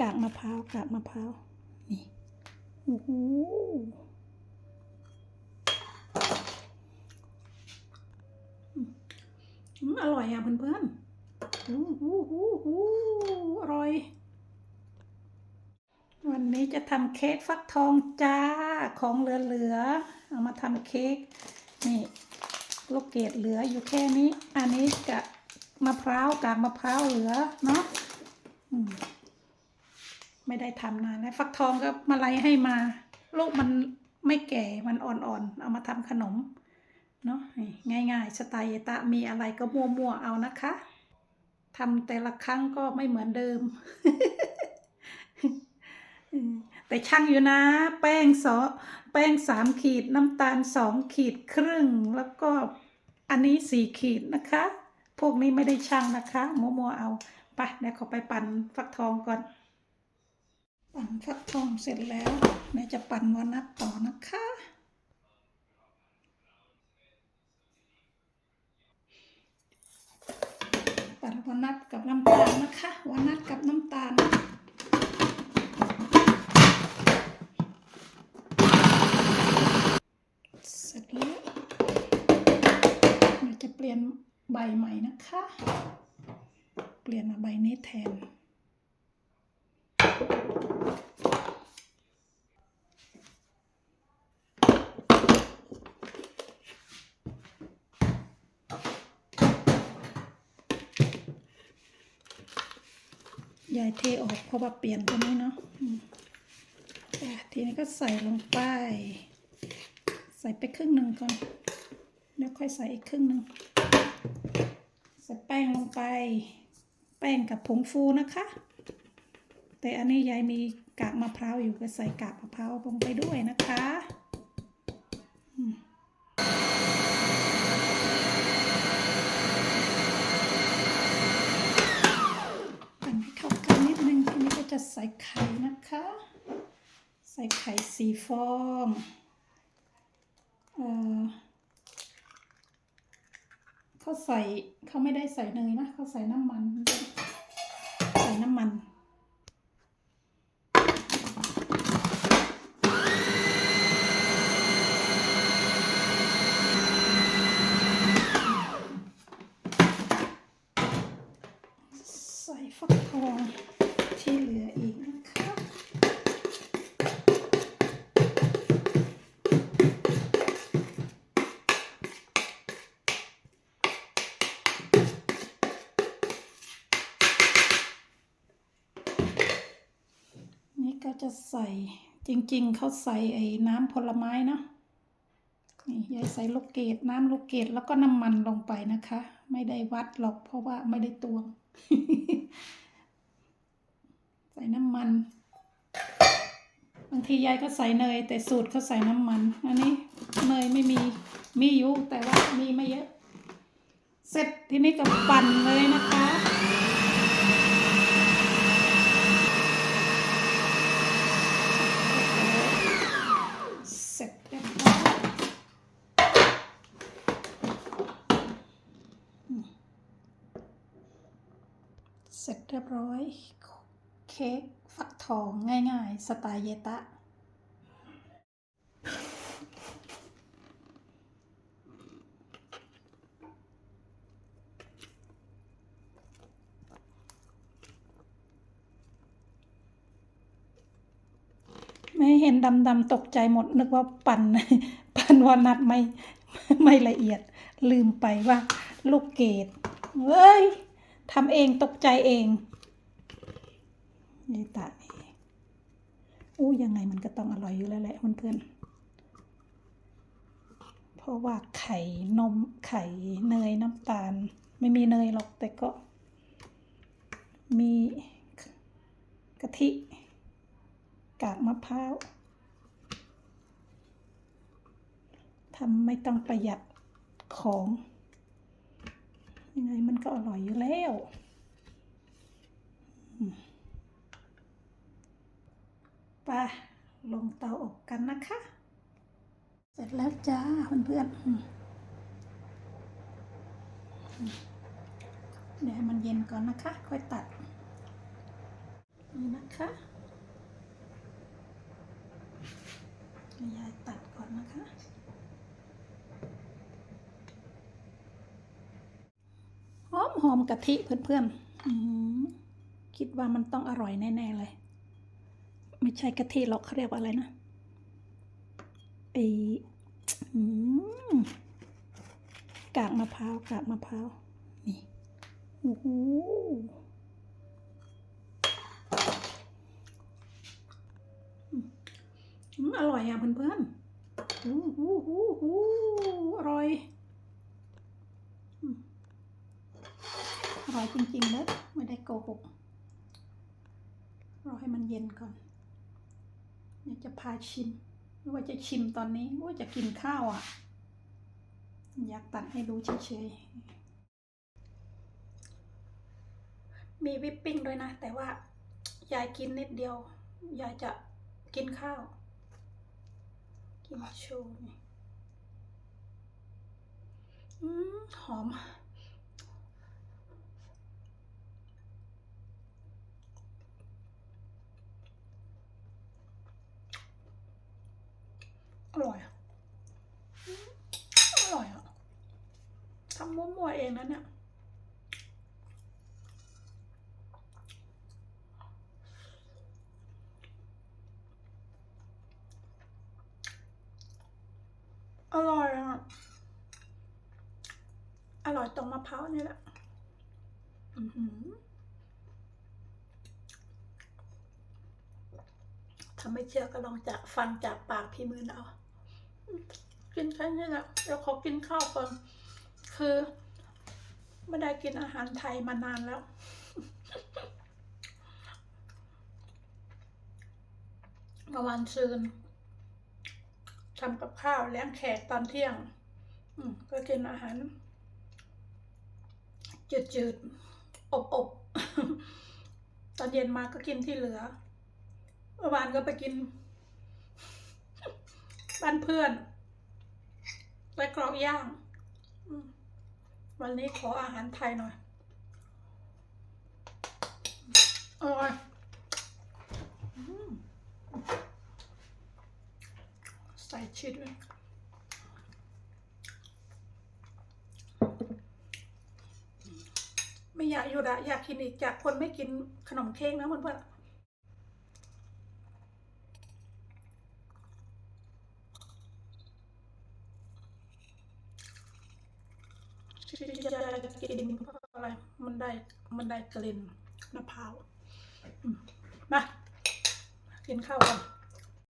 กากมะพร้าวกากมะพร้าวนี่โอ้โหอืมอืมอร่อยอะเพื่อนๆอู้หูหูหูอร่อย วันนี้จะทำเค้กฟักทองจ้า ของเหลือๆ เอามาทำเค้ก นี่ ลูกเกดเหลืออยู่แค่นี้ อันนี้กะมะพร้าวกากมะพร้าวเหลือเนาะ อืม ไม่ได้ทำนานแล้วฟักทองก็มาไลให้มา ลูกมันไม่แก่มันอ่อนๆ เอามาทำขนม เนาะง่ายๆสไตล์เยตะมีอะไรก็มั่วๆ เอานะคะทำแต่ละครั้งก็ไม่เหมือนเดิม แต่ช่างอยู่นะ แป้งสอแป้งสามขีดน้ำตาลสองขีดครึ่ง แล้วก็อันนี้สี่ขีดนะคะ พวกนี้ไม่ได้ช่างนะคะ มัวมัวๆเอา ไปเดี๋ยวขอไปปั่นฟักทองก่อน ปั่นฟักทองเสร็จแล้วเดี๋ยวจะปั่นวอนัทต่อนะคะ ปั่นวอนัทกับน้ำตาลนะคะวอนัทกับน้ำตาลเสร็จแล้วเราจะเปลี่ยนใบใหม่นะคะ เปลี่ยนมาใบนี้แทน ยายเทออกเพราะว่าเปลี่ยนตัวนี้เนาะทีนี้ก็ใส่ลงไป ใส่ไปครึ่งหนึ่งก่อน แล้วค่อยใส่อีกครึ่งหนึ่ง ใส่แป้งลงไป แป้งกับผงฟูนะคะ แต่อันนี้ยายมีกากมะพร้าวอยู่ก็ใส่กากมะพร้าวลงไปด้วยนะคะอืมปั่นให้เข้ากันนิดนึงทีนี้ก็จะ ใส่ไข่นะคะ ใส่ไข่สีฟองเออเขาใส่เขาไม่ได้ใส่เนยนะเขาใส่น้ำมัน ใส่น้ำมัน ก็จะใส่จริง ๆ เขาใส่ไอ้น้ำผลไม้เนาะนี่ยายใส่ลูกเกดน้ำลูกเกดแล้วก็น้ำมันลงไปนะคะ ไม่ได้วัดหรอกเพราะว่าไม่ได้ตวง ใส่น้ำมัน บางทียายก็ใส่เนย แต่สูตรเขาใส่น้ำมัน อันนี้เนยไม่มีมีอยู่แต่ว่ามีไม่เยอะ เสร็จทีนี้ก็ปั่นเลยนะคะ เสร็จเรียบร้อยอืม เรียบร้อย เค้กฟักทองง่ายๆ สไตล์เยตะ ไม่เห็นดำๆตกใจหมด นึกว่าปั่นปั่นวอลนัทไม่ไม่ละเอียดลืมไปว่า ลูกเกดเอ้ย ทำเองตกใจเองนี่ตานี่อู้ยังไงมันก็ต้องอร่อยอยู่แล้วแหละเพื่อนๆ เพราะว่าไข่นมไข่เนยน้ำตาล ไม่มีเนยหรอกแต่ก็ มีกะทิ กากมะพร้าวทำไม่ต้องประหยัดของ ยังไงมันก็อร่อยอยู่แล้ว ไปลงเตาอบกันนะคะ เสร็จแล้วจ้าเพื่อนๆเดี๋ยวให้มันเย็นก่อนนะคะ ค่อยตัด นี่นะคะยายตัดก่อนนะคะ หอมกะทิเพื่อนๆคิดว่ามันต้องอร่อยแน่ๆเลย ไม่ใช่กะทิหรอกเขาเรียกว่าอะไรนะไอกากมะพร้าวกากมะพร้าวนี่โอ้โหอร่อยอะเพื่อนๆอู้หูหูหูอร่อย ร่อยจริงๆเลยไม่ได้โกหกรอให้มันเย็นก่อนเดี๋ยวจะพาชิมไม่ว่าจะชิมตอนนี้ว่าจะกินข้าวอะ อยากตัดให้ดูเฉยๆ มีวิปปิ้งด้วยนะ แต่ว่ายายกินนิดเดียว ยายจะกินข้าว กินโชว์นี่อืมหอม ร่อยอะอร่อยอะทำมั่วๆเองนะเนี่ยอร่อยอะ อร่อยตรงมะพร้าวนี่แหละ อือหือถ้าไม่เชื่อก็ลองจากฟังจากปากพี่มือเอา กินแค่นี้แหละเดี๋ยวขอกินข้าวก่อนคือไม่ได้กินอาหารไทยมานานแล้ว เมื่อวานซืนทำกับข้าวเลี้ยงแขกตอนเที่ยง อืมก็กินอาหาร จืดๆ อบๆ ตอนเย็นมาก็กินที่เหลือ เมื่อวานก็ไปกิน บ้านเพื่อน ไปกรอกย่าง วันนี้ขออาหารไทยหน่อยอร่อยใส่ชีสด้วยไม่อยากอยู่ละอยากกินอีกจากคนไม่กินขนมเค้กนะเพื่อนๆ ที่ยายจะกินเพราะอะไร มันได้ มันได้กลิ่นมะพร้าวมา กินข้าวกัน